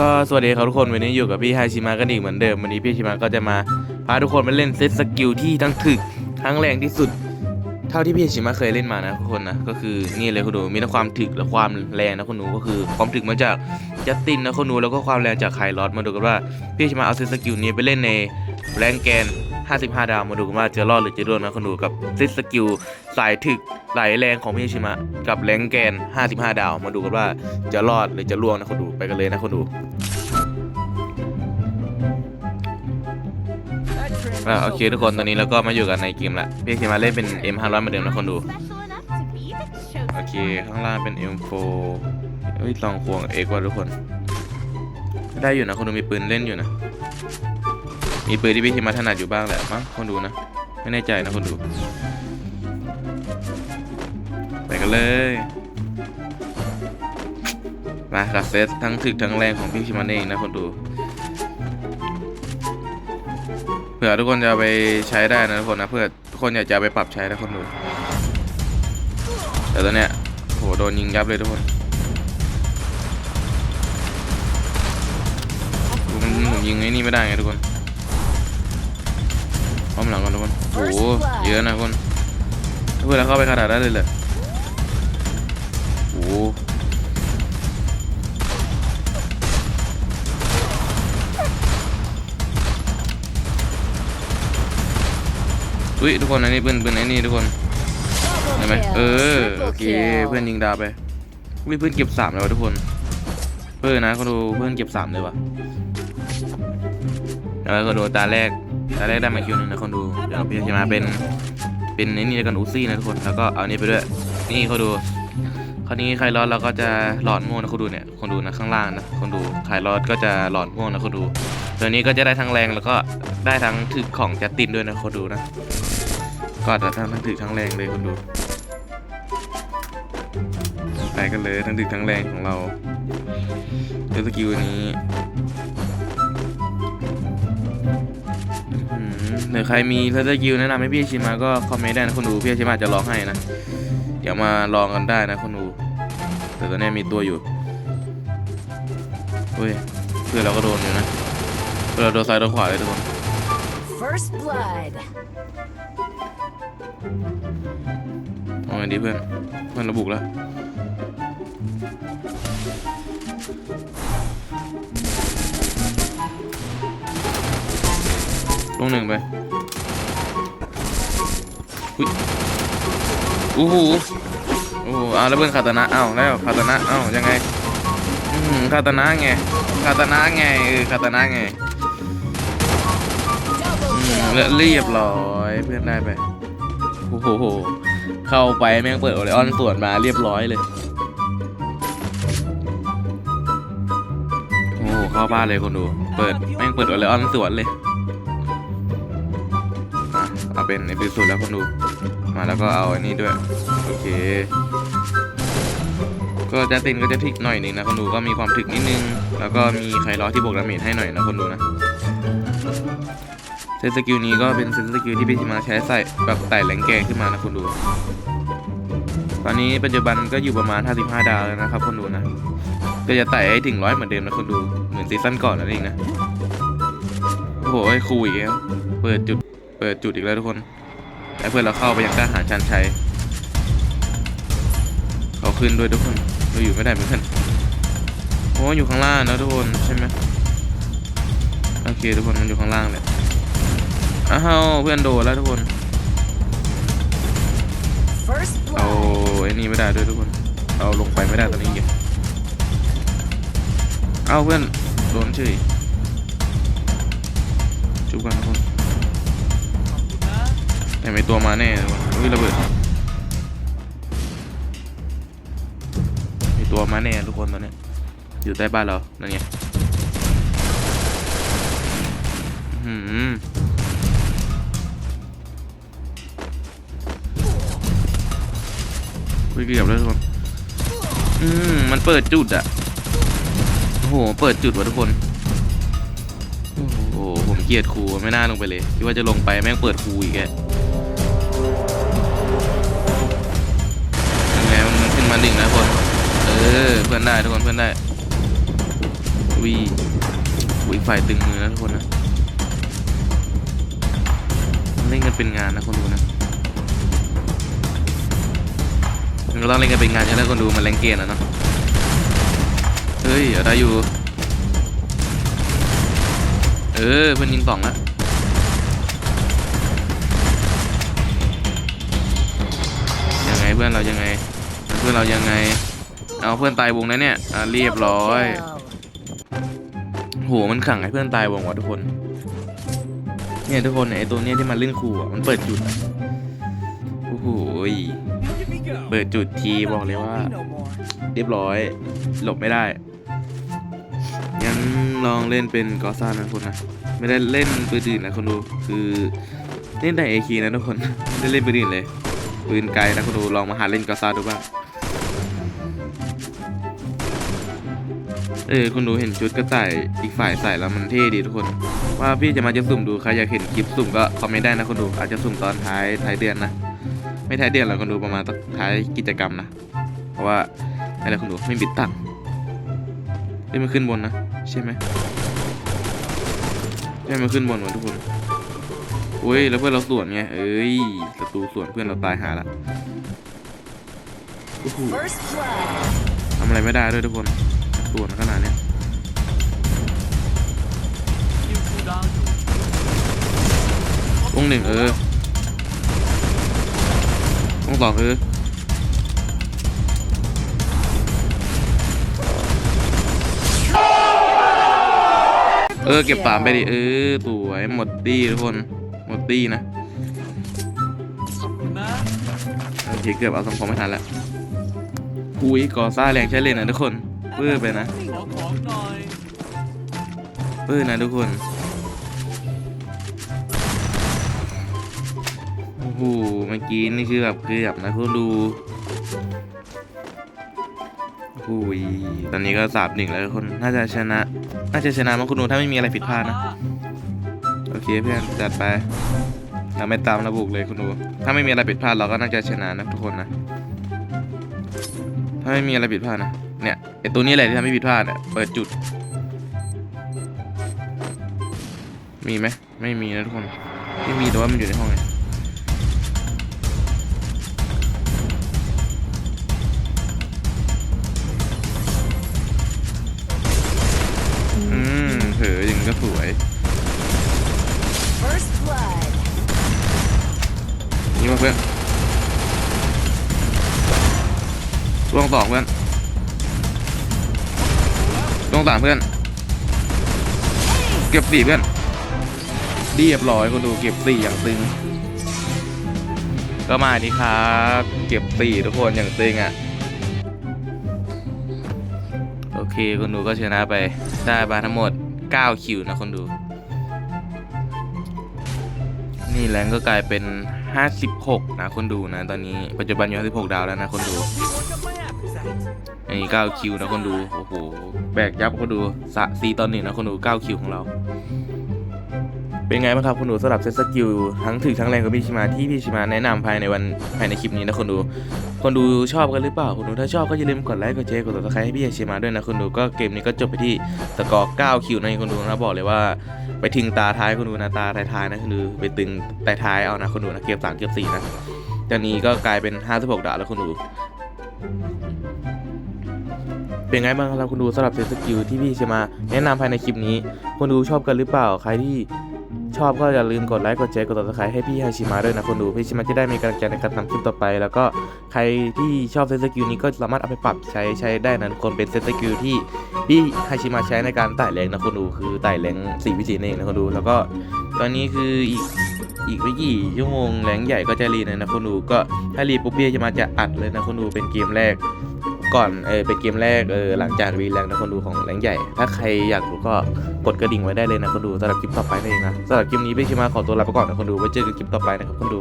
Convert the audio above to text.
ก็สวัสดีครับทุกคนวันนี้อยู่กับพี่ไฮชิมะกันอีกเหมือนเดิมวันนี้พี่ชิมะก็จะมาพาทุกคนไปเล่นเซตสกิลที่ทั้งถึกทั้งแรงที่สุด เท่าที่พี่ชิมะเคยเล่นมานะทุกคนนะก็คือนี่เลยคุณดูมีทั้งความถึกและความแรงนะคุณหนูก็คือความถึกมาจากจัสตินนะคุณหนูแล้วก็ความแรงจากไคลรอดมาดูกันว่าพี่ชิมะเอาเซตสกิลนี้ไปเล่นในแรงแกน 55 ดาวมาดูกันว่าจะรอดหรือจะร่วงนะคุณดูกับซตสกิลสายถึกสายแรงของพี่ชิมะกับแรงแกน 55 ดาวมาดูกันว่าจะรอดหรือจะร่วงนะคุณดูไปกันเลยนะคุณดูอ่าโอเคทุกคนตอนนี้เราก็มาอยู่กันในเกมละพี่เคมาเล่นเป็น M500 เหมือนเดิมนะคนดูโอเคข้างล่างเป็น M4 เฮ้ยลองควงเอกว่าทุกคน ได้อยู่นะคนดูมีปืนเล่นอยู่นะ มีปืนที่พี่เคมาถนัดอยู่บ้างแหละมั้งคนดูนะ ไม่แน่ใจนะคนดู ไปกันเลยมากับเซตทั้งถึกทั้งแรงของพี่ชิมันเองนะคนดูเผื่อทุกคนจะไปใช้ได้นะทุกคนนะเพื่อทุกคนอยากจะไปปรับใช้นะคนดูแต่ตอนเนี้ยโหโดนยิงยับเลยทุกคนผมยิงไอ้นี่ไม่ได้ไงทุกคน พร้อมหลังก่อนทุกคนโอ้โหเยอะนะทุกคนเพื่อนเราเข้าไปขนาดนั้นเลยเหรอโหอุ้ยทุกคนอันนี้ปืนปืนไอ้นี่ทุกคนเห็นไหมเออโอเคเพื่อนยิงดาวไปอุ้ยเพื่อนเก็บสามเลยวะทุกคน เพื่อนนะเขาดูเพื่อนเก็บสามเลยวะแล้วก็ดูตาแรก ตาแรกได้มาคิวหนึ่งนะคนดู เดี๋ยวพี่จะมาเป็นเป็นนี่กันอูซี่นะทุกคน แล้วก็เอานี่ไปด้วย นี่เขาดูคราวนี้ใครรอดเราก็จะหลอดม่วงนะคนดูเนี่ยคนดูนะข้างล่างนะคนดูใครรอดก็จะหลอดม่วงนะคนดู ตัวนี้ก็จะได้ทั้งแรงแล้วก็ได้ทั้งถึกของจัสตินด้วยนะคนดูนะ ก็จะทั้งทั้งถึกทั้งแรงเลยคนดู ไปกันเลยทั้งถึกทั้งแรงของเราเจอสกิลนี้ หือหรือใครมีเทสกิลแนะนำให้พี่ชิมาก็คอมเมนต์ได้นะคนดูพี่ชิมาจะลองให้นะ เดี๋ยวมาลองกันได้นะคนดู แต่ตอนนี้มีตัวอยู่เฮ้ยเพื่อนเราก็โดนอยู่นะเพื่อนเราโดนซ้ายโดนขวาเลยทุกคน First blood. เอาไงดีเพื่อนเพื่อนระบุกแล้ว ลงหนึ่งไปอุ้ยโอ้โหโอ้โหเอาแล้วเพื่อนคาตานะเอ้าแล้วคาตานะเอ้ายังไงอืมคาตานะไงคาตานะไงเออคาตานะไงอืมแล้วเรียบร้อยเพื่อนได้ไปโอ้โหเข้าไปแม่งเปิดโอเลออนส่วนมาเรียบร้อยเลยโอ้โหเข้าบ้านเลยคนดู เปิดแม่งเปิดโอเลออนส่วนเลย เป็นในที่สุดแล้วคนดู มาแล้วก็เอาอันนี้ด้วย โอเค ก็จะตินก็จะถึกหน่อยหนึงนะคนดูก็มีความถึกนิดนึง แล้วก็มีไคล้อที่บวกดาเมจให้หน่อยนะคนดูนะเซตสกิลนี้ก็เป็นเซตสกิลที่พี่ชิมาใช้ใส่แบบไต่แรงแกงขึ้นมานะคุณดู ตอนนี้ปัจจุบันก็อยู่ประมาณ 55 ดาวแล้วนะครับคนดูนะ ก็จะไต่ให้ถึงร้อยเหมือนเดิมนะคนดู เหมือนซีซั่นก่อนนั่นเองนะ โอ้โหไอ้ครูอีกแล้ว เปิดจุด เปิดจุดอีกแล้วทุกคนไอ้เพื่อนเราเข้าไปยังกล้าหารชันชัยเขาขึ้นด้วยทุกคนเราอยู่ไม่ได้เหมือนกันโอ้อยู่ข้างล่างนะทุกคนใช่ไหมโอเคทุกคนมันอยู่ข้างล่างแหละอ้าวเพื่อนโดนแล้วทุกคนเอาไอ้นี่ไม่ได้ด้วยทุกคนเอาลงไปไม่ได้ตอนนี้เหี้ยเอาเพื่อนโดนเฉยจุบกันทุกคน แต่ไม่ตัวมาแน่ทุกคนอุ้ยระเบิดมีตัวมาแน่ทุกคนตอนนี้อยู่ใต้บ้านเรานั่นไงอื้อหืมคุยเกือบแล้วทุกคนอืมมันเปิดจุดอะโอ้โหเปิดจุดว่ะทุกคนโอ้โหผมเกลียดครูไม่น่าลงไปเลยคิดว่าจะลงไปแม่งเปิดครูอีกแก มาหนึ่งนะคนเออเพื่อนได้ทุกคนเพื่อนได้วีอุ้ยฝ่ายตึงมือนะทุกคนนะเล่นกันเป็นงานนะคนดูนะมันก็ต้องเล่นกันเป็นงานใช่ไหมคนดูมันแรงเกมนะเนาะเฮ้ยอาได้อยู่ เออเพื่อนยิงสองล้วยังไงเพื่อนเรายังไง เพื่อนเรายังไง เอาเพื่อนตายวงนะเนี่ยอะเรียบร้อยโหมันขังให้เพื่อนตายวงว่ะทุกคน เนี่ยทุกคนไอตัวเนี้ยที่มันเล่นคู่อะมันเปิดจุดโอ้โหเปิดจุดทีบอกเลยว่า เรียบร้อย หลบไม่ได้งั้นลองเล่นเป็นกอซ่านะทุกคนนะไม่ได้เล่นปืนอื่นนะคนดูคือเล่นแต่เอคีนะทุกคนไม่ได้เล่นปืนอื่นเลยปืนไกลนะคนดูลองมาหาเล่นกอซ่าดูบ้าง เออคุณดูเห็นชุดกระต่ายอีกฝ่ายใส่แล้วมันเท่ดีทุกคน ว่าพี่จะมาจะสุ่มดูใครอยากเห็นคลิปสุ่มก็คอมเมนต์ได้นะคุณดูอาจจะสุ่มตอนท้ายท้ายเดือนนะ ไม่ท้ายเดือนหรอกคุณดูประมาณท้ายกิจกรรมนะ เพราะว่าอะไรคุณดูไม่บิดตังค์เอ้ยมันขึ้นบนนะใช่ไหมใช่มันขึ้นบนวะทุกคนอุ้ยแล้วเพื่อนเราสวนไงเอ้ยศัตรูสวนเพื่อนเราตายหาละโอ้โห First blood. ทำอะไรไม่ได้ด้วยทุกคน สวนขนาดเนี้ยวงหนึ่งเออวงสองเออเออเก็บสามไปดิเออสวยหมดตี้ทุกคนหมดตี้นะโอเคเกือบเอาสองของไม่ทันแล้วอุ้ยก่อซ่าแรงใช้เล่นนะทุกคน ปื้อไปนะขอของหน่อยเปื้อนะทุกคนโอ้โหเมื่อกี้นี่คือแบบเกือบนะคุณดูโอ้โหตอนนี้ก็สามหนึ่งแล้วทุกคนน่าจะชนะ น่าจะชนะมั้งคุณดูถ้าไม่มีอะไรผิดพลาดนะ โอเคเพื่อนจัดไปเราไม่ตามระบุเลยคุณดูถ้าไม่มีอะไรผิดพลาดเราก็น่าจะชนะนะทุกคนนะ ถ้าไม่มีอะไรผิดพลาดนะ เนี่ยไอตัวนี้แหละที่ทำให้ผิดพลาดอะเปิดจุด มีไหมไม่มีนะทุกคนไม่มีแต่ว่ามันอยู่ในห้องไงอืมเถออย่างนี้ก็สวยนี่มาเพื่อนล่วงสอเพื่อน งสามเพื่อน เก็บสี่เพื่อนเรียบร้อยคนดูเก็บสี่อย่างตึง ก็มาดีครับ เก็บสี่ทุกคนอย่างตึงอะ โอเคคนดูก็ชนะไป ได้มาทั้งหมด 9 คิวนะคนดู นี่แรงก็กลายเป็น 56 นะคนดูนะ ตอนนี้ปัจจุบันอยู่56ดาวแล้วนะคนดู อันนี้9คิวนะคนดู โอ้โห แบกยับคนดูสะซีตอนหนึ่งนะคนดู9คิวของเรา เป็นไงบ้างครับคนดูสำหรับเซตสกิลทั้งถึกทั้งแรงของพี่ชิมาที่พี่ชิมาแนะนำภายในวันภายในคลิปนี้นะคนดู คนดูชอบกันหรือเปล่าคนดูถ้าชอบก็อย่าลืมกดไลค์กดแชร์กดติดตามให้พี่ชิมาด้วยนะคนดูก็เกมนี้ก็จบไปที่สกอร์9คิวนะคนดูนะบอกเลยว่าไปถึงตาท้ายคนดูนะตาท้ายๆนะคนดูไปตึงแต่ท้ายเอานะคนดูนะเกมสามเกมสี่นะตอนนี้ก็กลายเป็น 56ดาวแล้วคนดู เป็นไงบ้างครับคุณดูสำหรับเซตสกิลที่พี่จะมาแนะนำภายในคลิปนี้คุณดูชอบกันหรือเปล่าใครที่ชอบก็อย่าลืมกดไลค์กดแชร์กดติดตามให้พี่ฮาชิมะด้วยนะคุณดูพี่ชิมะจะได้มีกำลังใจในการทำคลิปต่อไป แล้วก็ใครที่ชอบเซตสกิลนี้ก็สามารถเอาไปปรับใช้ใช้ได้นะทุกคนเป็นเซตสกิลที่พี่ฮาชิมะใช้ในการไต่แรงนะคุณดูคือไต่แรงสี่วิธีนั่นเองนะคุณดู แล้วก็ตอนนี้คืออีกอีกไม่กี่ชั่วโมงแรงใหญ่ก็จะรีเลยนะคุณดูก็ถ้ารีปุ๊บพี่ฮาชิมะจะอัดเลยนะคุณดูเป็นเกมแรก ก่อนเออเป็นเกมแรกเออหลังจากรีแรงนะคนดูของแรงใหญ่ ถ้าใครอยากดูก็กดกระดิ่งไว้ได้เลยนะคนดูสำหรับคลิปต่อไปนั่นเองนะสำหรับคลิปนี้พี่ชิมาขอตัวลาไปก่อนนะคนดูไว้เจอกันคลิปต่อไปนะครับคนดู